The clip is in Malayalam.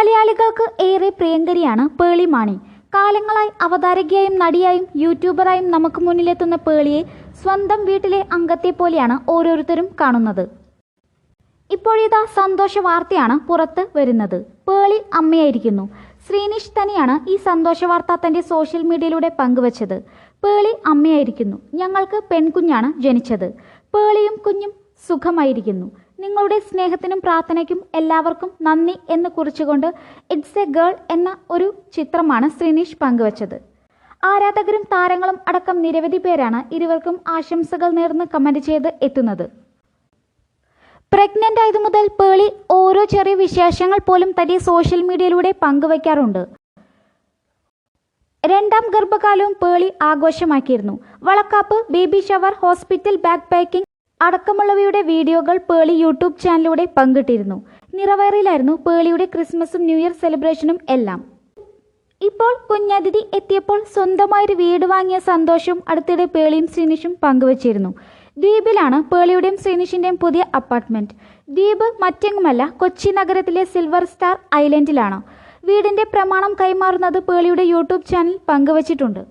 മലയാളികൾക്ക് ഏറെ പ്രിയങ്കരിയാണ് പേളി മാണി. കാലങ്ങളായി അവതാരകയായും നടിയായും യൂട്യൂബറായും നമുക്ക് മുന്നിലെത്തുന്ന പേളിയെ സ്വന്തം വീട്ടിലെ അംഗത്തെ പോലെയാണ് ഓരോരുത്തരും കാണുന്നത്. ഇപ്പോഴിതാ സന്തോഷ വാർത്തയാണ് പുറത്ത് വരുന്നത്. പേളി അമ്മയായിരിക്കുന്നു. ശ്രീനിഷ് തന്നെയാണ് ഈ സന്തോഷ വാർത്ത തന്റെ സോഷ്യൽ മീഡിയയിലൂടെ പങ്കുവച്ചത്. പേളി അമ്മയായിരിക്കുന്നു. ഞങ്ങൾക്ക് പെൺകുഞ്ഞാണ് ജനിച്ചത്. പേളിയും കുഞ്ഞും സുഖമായിരിക്കുന്നു. നിങ്ങളുടെ സ്നേഹത്തിനും പ്രാർത്ഥനയ്ക്കും എല്ലാവർക്കും നന്ദി എന്ന് കുറിച്ചുകൊണ്ട് ഇറ്റ്സ് എ ഗേൾ എന്ന ഒരു ചിത്രമാണ് ശ്രീനീഷ് പങ്കുവച്ചത്. ആരാധകരും താരങ്ങളും അടക്കം നിരവധി പേരാണ് ഇരുവർക്കും ആശംസകൾ നേർന്ന് കമന്റ് ചെയ്ത് എത്തുന്നത്. പ്രഗ്നന്റ് ആയതു മുതൽ പേളി ഓരോ ചെറിയ വിശേഷങ്ങൾ പോലും തന്റെ സോഷ്യൽ മീഡിയയിലൂടെ പങ്കുവയ്ക്കാറുണ്ട്. രണ്ടാം ഗർഭകാലവും പേളി ആഘോഷമാക്കിയിരുന്നു. വളക്കാപ്പ് baby shower hospital bag packing അടക്കമുള്ളവയുടെ വീഡിയോകൾ പേളി യൂട്യൂബ് ചാനലിലൂടെ പങ്കിട്ടിരുന്നു. നിറവയറിലായിരുന്നു പേളിയുടെ ക്രിസ്മസും ന്യൂ ഇയർ സെലിബ്രേഷനും എല്ലാം. ഇപ്പോൾ കുഞ്ഞതിഥി എത്തിയപ്പോൾ സ്വന്തമായൊരു വീട് വാങ്ങിയ സന്തോഷവും അടുത്തിടെ പേളിയും ശ്രീനിഷും പങ്കുവച്ചിരുന്നു. ദ്വീപിലാണ് പേളിയുടെയും ശ്രീനിഷിന്റെയും പുതിയ അപ്പാർട്ട്മെന്റ് ദ്വീപ് മറ്റെങ്ങുമല്ല കൊച്ചി നഗരത്തിലെ സിൽവർ സ്റ്റാർ ഐലൻഡിലാണ്. വീടിന്റെ പ്രമാണം കൈമാറുന്നത് പേളിയുടെ യൂട്യൂബ് ചാനൽ പങ്കുവച്ചിട്ടുണ്ട്.